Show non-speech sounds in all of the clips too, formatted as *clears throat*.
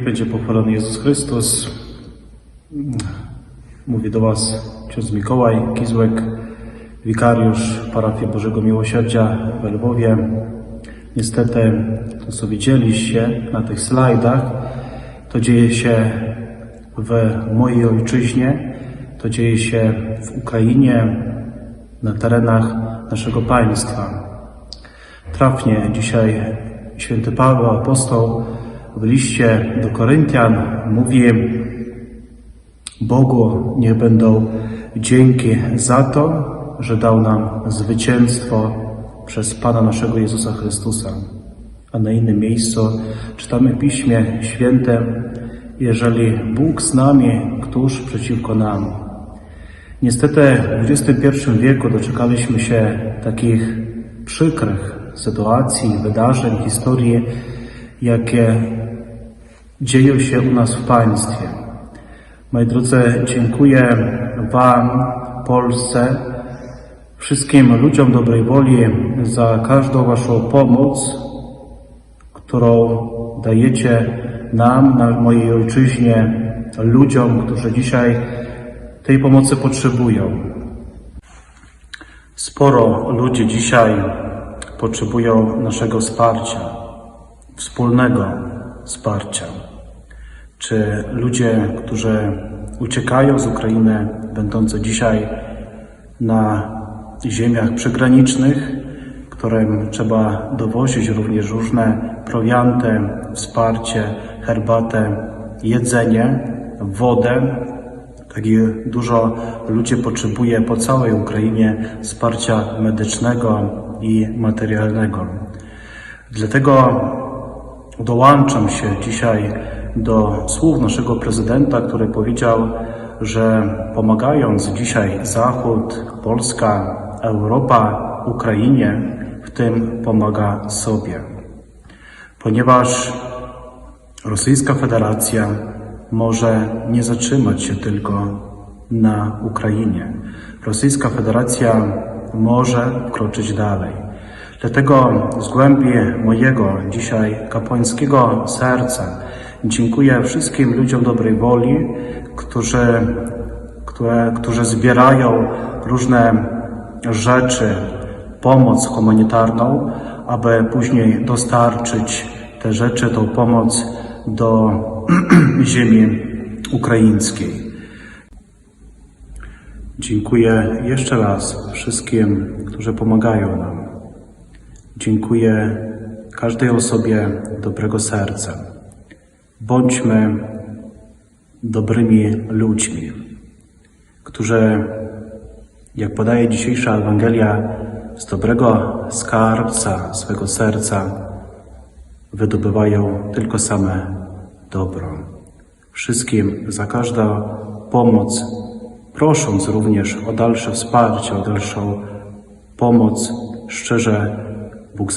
będzie pochwalony Jezus Chrystus. Mówi do Was ksiądz Mikołaj Kizłek, wikariusz parafii Bożego Miłosierdzia w Lwowie. Niestety, to co widzieliście na tych slajdach, to dzieje się w mojej ojczyźnie, to dzieje się w Ukrainie, na terenach naszego państwa. Trafnie dzisiaj święty Paweł, apostoł, w liście do Koryntian mówi Bogu niech będą dzięki za to, że dał nam zwycięstwo przez Pana naszego Jezusa Chrystusa. A na innym miejscu czytamy Piśmie Świętym, jeżeli Bóg z nami, któż przeciwko nam? Niestety w XXI wieku doczekaliśmy się takich przykrych sytuacji, wydarzeń, historii, jakie dzieją się u nas w państwie. Moi drodzy, dziękuję Wam, Polsce, wszystkim ludziom dobrej woli za każdą Waszą pomoc, którą dajecie nam, na mojej ojczyźnie, ludziom, którzy dzisiaj tej pomocy potrzebują. Sporo ludzi dzisiaj potrzebują naszego wsparcia, wspólnego wsparcia. Czy ludzie, którzy uciekają z Ukrainy, będący dzisiaj na ziemiach przygranicznych, którym trzeba dowozić również różne prowianty, wsparcie, herbatę, jedzenie, wodę, tak i dużo ludzi potrzebuje po całej Ukrainie wsparcia medycznego i materialnego. Dlatego dołączam się dzisiaj do słów naszego prezydenta, który powiedział, że pomagając dzisiaj Zachód, Polska, Europa, Ukrainie, w tym pomaga sobie. Ponieważ Rosyjska Federacja może nie zatrzymać się tylko na Ukrainie. Rosyjska Federacja może wkroczyć dalej. Dlatego z głębi mojego dzisiaj kapłańskiego serca dziękuję wszystkim ludziom dobrej woli, którzy, które, którzy zbierają różne rzeczy, pomoc humanitarną, aby później dostarczyć te rzeczy, tą pomoc do *clears throat* ziemi ukraińskiej. Dziękuję jeszcze raz wszystkim, którzy pomagają nam. Dziękuję każdej osobie dobrego serca. Bądźmy dobrymi ludźmi, którzy, jak podaje dzisiejsza Ewangelia, z dobrego skarbca swego serca wydobywają tylko same dobro. Wszystkim za każdą pomoc, prosząc również o dalsze wsparcie, o dalszą pomoc, szczerze Bóg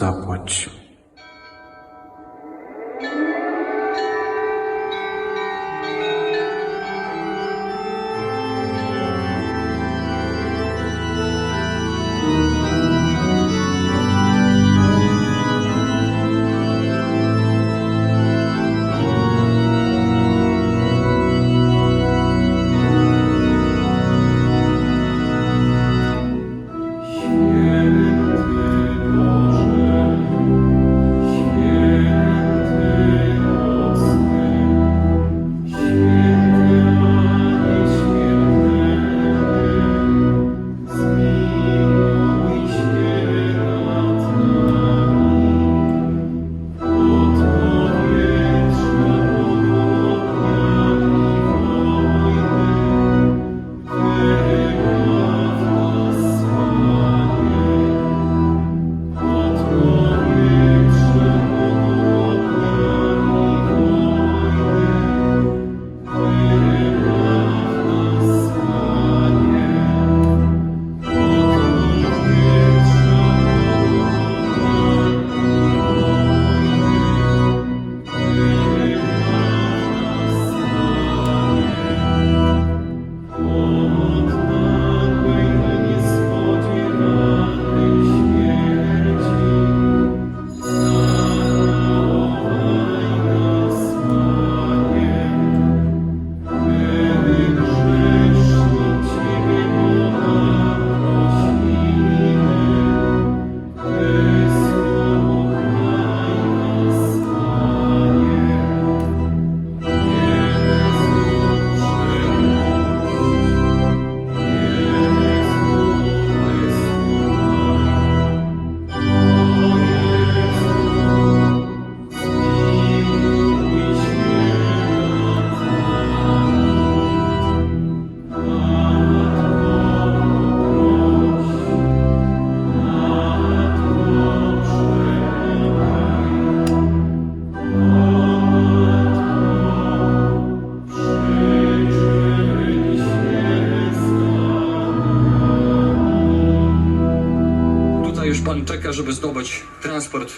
zapłać. czeka, żeby zdobyć transport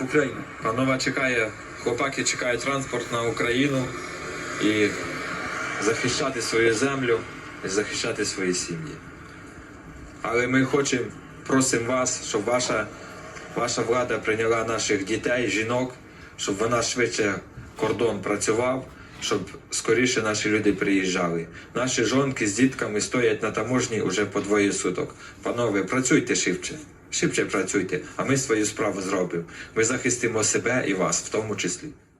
w Україну. Панова чекає, хлопаки чекають транспорт на Україну і захищати свою землю і захищати свої сім'ї. Але ми хочемо, просимо вас, щоб ваша, ваша влада прийняла наших дітей, жінок, щоб вона швидше кордон працював, щоб скоріше наші люди приїжджали. Наші жонки з дітками стоять на таможні уже по двоє суток. Панове, працюйте швидше. шибче працюйте, а ми свою справу зробимо. Ми захистимо себе і вас в тому числі.